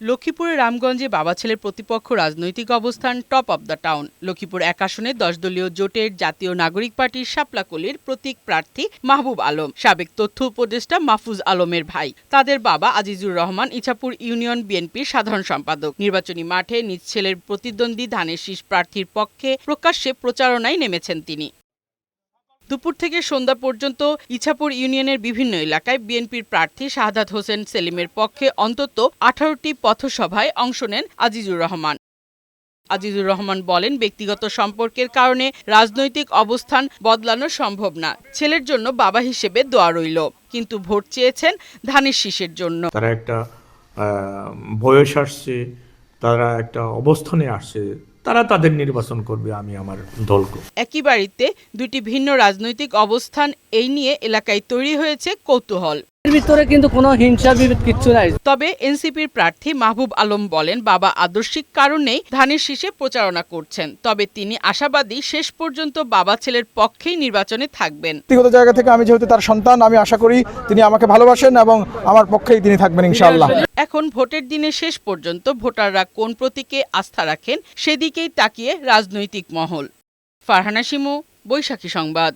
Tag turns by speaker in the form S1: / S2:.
S1: লক্ষ্মীপুরের রামগঞ্জে বাবা ছেলের প্রতিপক্ষ রাজনৈতিক অবস্থান top of the town Lakshmipur এক আসনে দশ দলীয় জোটের জাতীয় নাগরিক পার্টির শাপলাকলির প্রতীক প্রার্থী মাহবুব আলম। সাবেক তথ্য উপদেষ্টা মাহফুজ আলমের ভাই। তাদের বাবা আজিজুর রহমান ইছাপুর ইউনিয়ন বিএনপির সাধারণ সম্পাদক। নির্বাচনী মাঠে নিজ ছেলের প্রতিদ্বন্দ্বী ধানের শীষ প্রার্থীর পক্ষে প্রকাশ্যে প্রচারণায় নেমেছেন তিনি। দুপুর থেকে সন্ধ্যা পর্যন্ত ইছাপুর ইউনিয়নের বিভিন্ন এলাকায় বিএনপির প্রার্থী শাহাদাত হোসেন সেলিমের পক্ষে অন্তত আঠারোটি পথসভায় অংশ নেন আজিজুর রহমান। আজিজুর রহমান বলেন, ব্যক্তিগত সম্পর্কের কারণে রাজনৈতিক অবস্থান বদলানো সম্ভব না। ছেলের জন্য বাবা হিসেবে দোয়া রইল। কিন্তু ভোট চেয়েছেন ধানের শীষের জন্য।
S2: তারা একটা বয়স আসছে, তারা একটা অবস্থানে আসছে। তারা তাদের নির্বাচন করবে, আমি আমার দলকে।
S1: একই বাড়িতে দুটি ভিন্ন রাজনৈতিক অবস্থান এই নিয়ে এলাকায় তৈরি হয়েছে কৌতূহল।
S3: ভিতরে কিন্তু কোনো হিংসা বিভেদ কিচ্ছু নাই।
S1: তবে এনসিপির প্রার্থী মাহবুব আলম বলেন বাবা আদর্শিক কারণেই ধানের শীষে প্রচারণা করছেন। তবে তিনি আশাবাদী শেষ পর্যন্ত বাবা ছেলের পক্ষেই নির্বাচনে থাকবেন।
S4: ব্যক্তিগত জায়গা থেকে আমি যেহেতু তার সন্তান আমি আশা করি তিনি আমাকে ভালোবাসেন এবং আমার পক্ষেই তিনি থাকবেন ইনশাআল্লাহ।
S1: এখন ভোটের দিনে শেষ পর্যন্ত ভোটাররা কোন প্রতীকে আস্থা রাখেন সেদিকেই তাকিয়ে রাজনৈতিক মহল। ফারহানা শিমু বৈশাখী সংবাদ।